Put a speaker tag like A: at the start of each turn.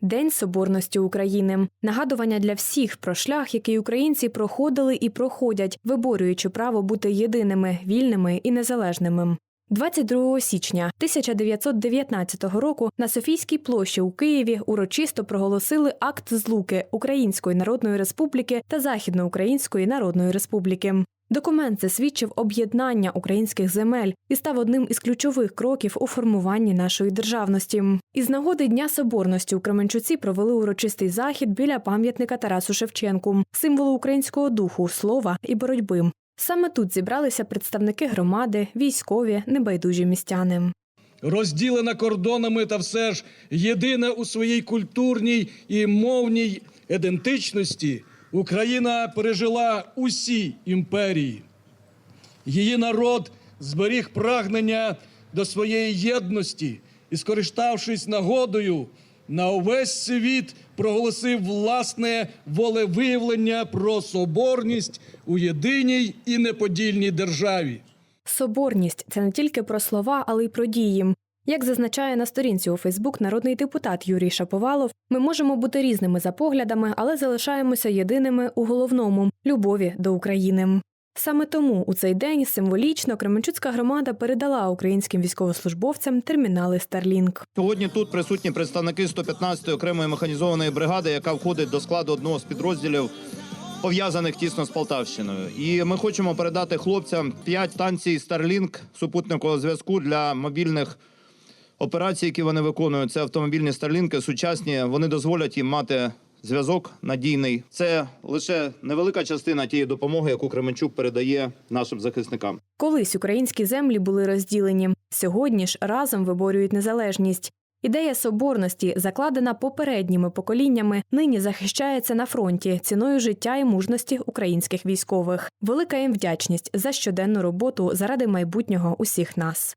A: День Соборності України нагадування для всіх про шлях, який українці проходили і проходять, виборюючи право бути єдиними, вільними і незалежними. 22 січня 1919 року на Софійській площі у Києві урочисто проголосили акт злуки Української Народної Республіки та Західноукраїнської Народної Республіки. Документ засвідчив об'єднання українських земель і став одним із ключових кроків у формуванні нашої державності. Із нагоди Дня Соборності у Кременчуці провели урочистий захід біля пам'ятника Тарасу Шевченку, символу українського духу, слова і боротьби. Саме тут зібралися представники громади, військові, небайдужі містяни.
B: розділена кордонами та все ж єдина у своїй культурній і мовній ідентичності, Україна пережила усі імперії. Її народ зберіг прагнення до своєї єдності і, скориставшись нагодою, на увесь світ проголосив власне волевиявлення про соборність у єдиній і неподільній державі.
A: Соборність це не тільки про слова, але й про дії. Як зазначає на сторінці у Фейсбук народний депутат Юрій Шаповалов, ми можемо бути різними за поглядами, але залишаємося єдиними у головному любові до України. Саме тому у цей день символічно Кременчуцька громада передала українським військовослужбовцям термінали Starlink.
C: Сьогодні тут присутні представники 115-ї окремої механізованої бригади, яка входить до складу одного з підрозділів, пов'язаних тісно з Полтавщиною. І ми хочемо передати хлопцям 5 станцій Starlink супутникового зв'язку для мобільних операцій, які вони виконують. Це автомобільні Starlink, сучасні. Вони дозволять їм мати зв'язок надійний. Це лише невелика частина тієї допомоги, яку Кременчук передає нашим захисникам.
A: Колись українські землі були розділені. Сьогодні ж разом виборюють незалежність. Ідея соборності, закладена попередніми поколіннями, нині захищається на фронті ціною життя і мужності українських військових. Велика їм вдячність за щоденну роботу заради майбутнього усіх нас.